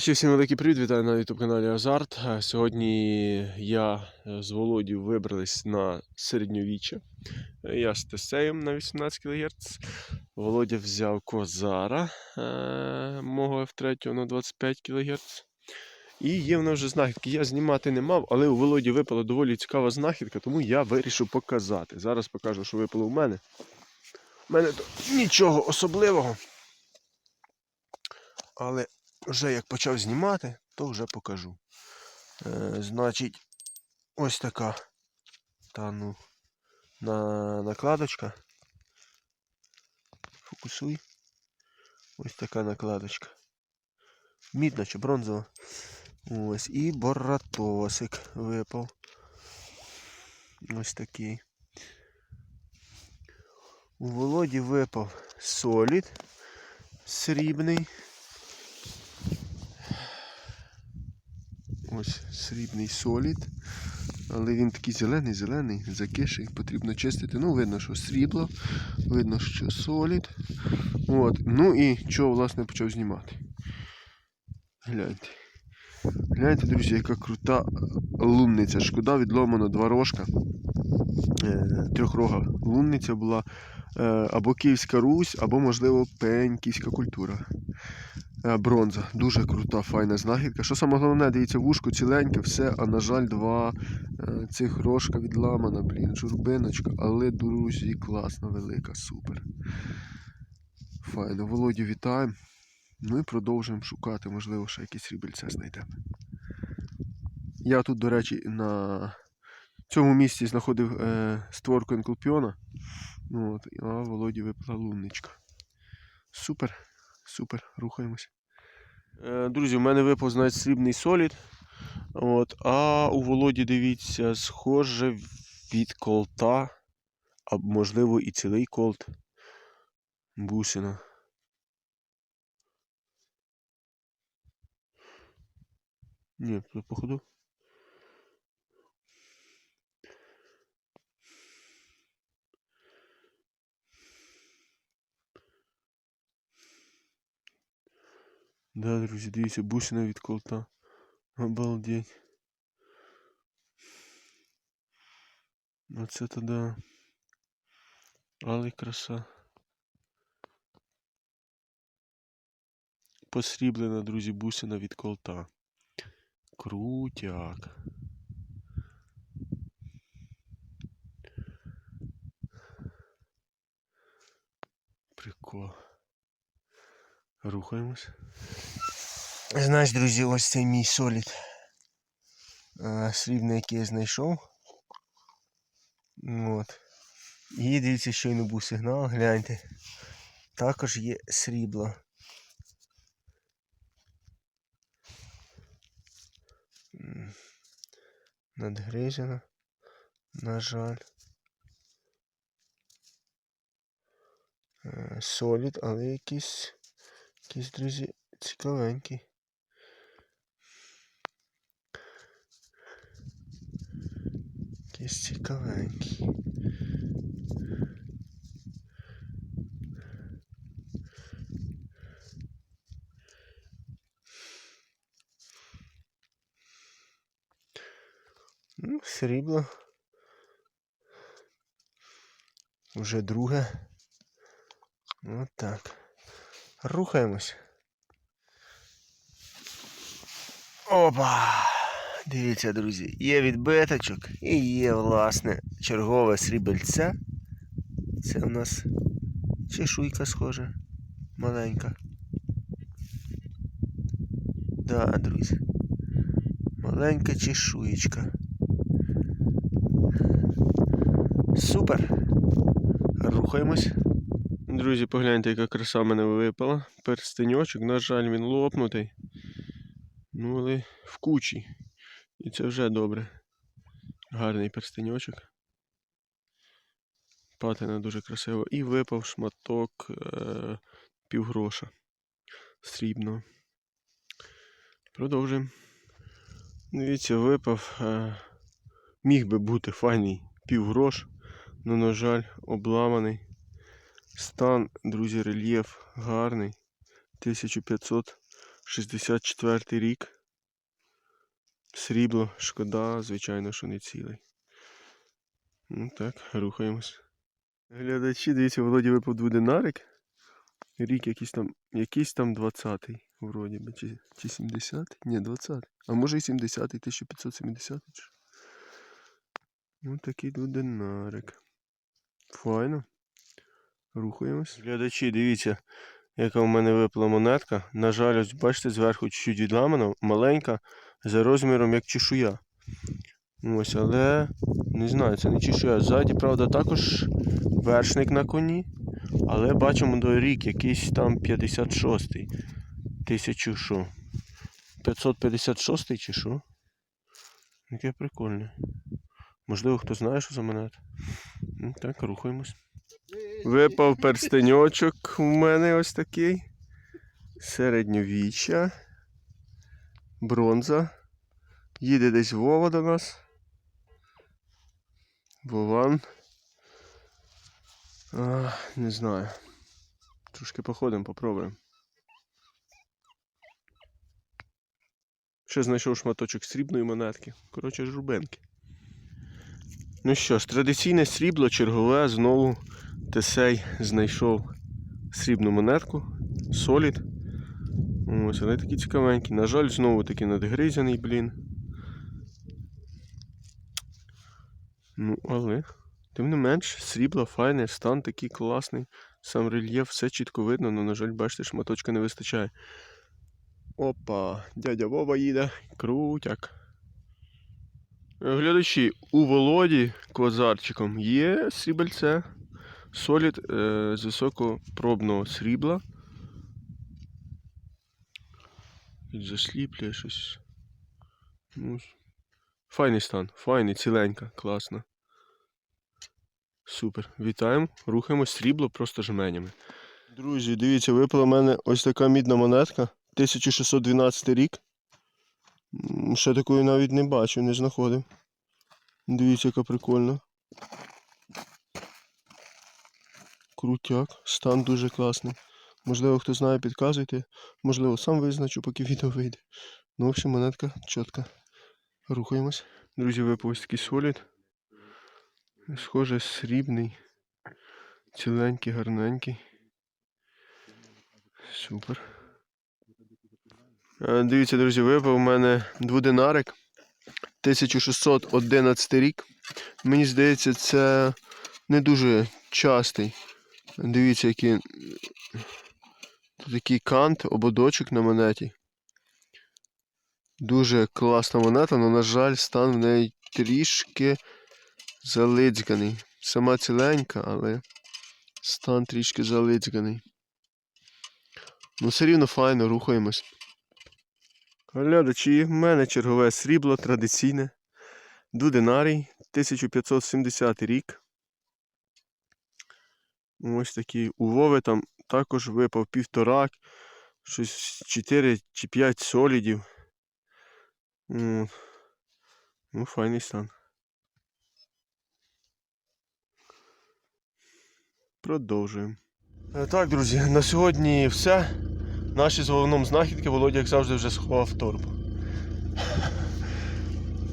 Глядачі, всім великий привіт, вітаю на YouTube каналі Азарт. Е, Сьогодні я е, з Володію вибрались на середньовіччя. Е, Я з Тесеєм на 18 кГц. Володя взяв Козара мого F3 на 25 кГц. І є в нас вже знахідки. Я знімати не мав, але у Володі випала доволі цікава знахідка, тому я вирішив показати. Зараз покажу, що випало у мене. У мене тут нічого особливого. Але вже як почав знімати, то вже покажу. Е, значить, ось така та ну, на, накладочка. Фокусуй. Ось така накладочка. Мідна чи бронзова. Ось. І боратосик випав. Ось такий. У Володі випав солід срібний. Ось срібний солід. Але він такий зелений, зелений, закиший, потрібно чистити. Ну, видно, що срібло, видно, що солід. От. Ну і що, власне, почав знімати. Гляньте. Гляньте, друзі, яка крута лунниця. Шкода відломана два рожка. Е, трьохрога лунниця була. Е, або Київська Русь, або, можливо, пеньківська культура. Е, Бронза. Дуже крута, файна знахідка. Що саме головне, дивіться, вушко ціленьке, все, а на жаль, два е, цих рожка відламана, блін, журбиночка, але, друзі, класна, велика, супер. Файно. Володю вітаємо. Ну і продовжуємо шукати, можливо, ще якісь рібельце знайдемо. Я тут, до речі, на цьому місці знаходив е, створку енклопіона. Ну, От, а Володі випала лунничка. Супер, супер, рухаємось. Е, друзі, у мене випав навіть срібний солід. От, а у Володі, дивіться, схоже від колта, а можливо і цілий колт. Бусина. Ні, походу. Да, друзі, дивіться, бусина від колта. Обалдеть. Оце то да. Але краса. Посріблена, друзі, бусина від колта. Крутяк. Прикол. Рухаємось. Знаєш, друзі, ось цей мій солід. Срібний, який я знайшов. От. І дивіться, щойно був сигнал, гляньте. Також є срібло. Надгрижено. На жаль. Е, Солід, але якийсь, якийсь, друзі, цікавенький. Якийсь цікавенький. Ну, срібло. Уже друге. От так. Рухаємось. Опа! Дивіться, друзі, є відбиточок і є, власне, чергове срібельце. Це у нас чешуйка схожа. Маленька. Да, друзі. Маленька чешуєчка. Супер. Рухаємось. Друзі, погляньте, яка краса в мене випала. Перстеньочок, на жаль, він лопнутий. Ну, але в кучі. І це вже добре. Гарний перстеньочок. Патина дуже красиво. І випав шматок е- півгроша срібного. Продовжуємо. Дивіться, випав. Е- міг би бути файний півгрош, але, на жаль, обламаний. Стан, друзі, рельєф гарний. 1500 64 рік. Срібло, шкода, звичайно, що не цілий. Ну так, рухаємось. Глядачі, дивіться, Володі випав дводинарик. Рік якийсь там, якийсь там 20-й, вроді би, чи, чи 70-й? Ні, 20-й. А може і 70-й, 1570 чи. що. Ну такий дводинарик. Файно. Рухаємось. Глядачі, дивіться, яка в мене випала монетка. На жаль, ось бачите, зверху чуть-чуть відламана, маленька, за розміром як чешуя. Ось, але не знаю, це не чешуя. Ззаді, правда, також вершник на коні. Але бачимо до рік якийсь там 56-й. Тисячу що? 556 чи що? Яке прикольне. Можливо, хто знає, що за монета. Ну, так, рухаємось. Випав перстеньочок у мене ось такий. Середньовіччя. Бронза. Їде десь Вова до нас. Вован. А, не знаю. Трошки походимо, попробуємо. Ще знайшов шматочок срібної монетки. Коротше, журбенки. Ну що ж, традиційне срібло чергове знову Тесей знайшов срібну монетку. Солід. Ось, але такі цікавенькі. На жаль, знову таки надгризяний, блін. Ну, але, тим не менш, срібло файне, стан такий класний. Сам рельєф, все чітко видно, але, на жаль, бачите, шматочка не вистачає. Опа, дядя Вова їде. Крутяк. Глядачі, у Володі квазарчиком є срібельце. Солід е, з високопробного срібла. Засліплює щось. Ну, файний стан, файний, ціленька, класно. Супер. Вітаємо. Рухаємо срібло просто жменями. Друзі, дивіться, випала в мене ось така мідна монетка. 1612 рік. Ще такої навіть не бачив, не знаходив. Дивіться, яка прикольна. Крутяк, стан дуже класний. Можливо, хто знає, підказуйте. Можливо, сам визначу, поки відео вийде. Ну, в общем, монетка чітка. Рухаємось. Друзі, випав такий солід. Схоже, срібний. Ціленький, гарненький. Супер. Е, Дивіться, друзі, випав у мене дводинарик. 1611 рік. Мені здається, це не дуже частий. Дивіться, який тут такий кант, ободочок на монеті. Дуже класна монета, але, на жаль, стан в неї трішки залицьганий. Сама ціленька, але стан трішки залицьганий. Ну, все рівно файно, рухаємось. Глядачі, в мене чергове срібло традиційне. Дудинарій, 1570 рік. Ось такий. У Вови там також випав півторак, щось 4 чи 5 солідів. Ну, файний стан. Продовжуємо. Е, Так, друзі, на сьогодні все. Наші з головном знахідки Володя, як завжди, вже сховав торбу.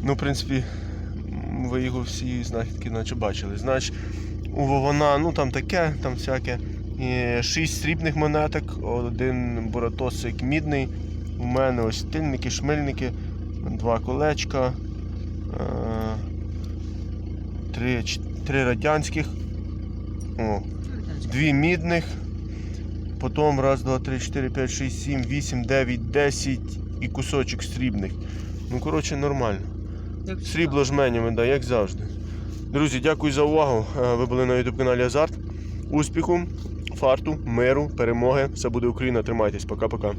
Ну, в принципі, ви його всі знахідки наче бачили. Значить, у Вована, ну там таке, там всяке. І Шість срібних монеток, один буратосик мідний. У мене ось тильники, шмильники, два колечка, е, три, три радянських, о, дві мідних. Потім раз, два, три, чотири, п'ять, шість, сім, вісім, дев'ять, десять і кусочок срібних. Ну, коротше, нормально. Срібло жменями, да, як завжди. Друзі, дякую за увагу. Е, Ви були на YouTube каналі Азарт. Успіху, фарту, миру, перемоги. Все буде Україна. Тримайтесь. Пока-пока.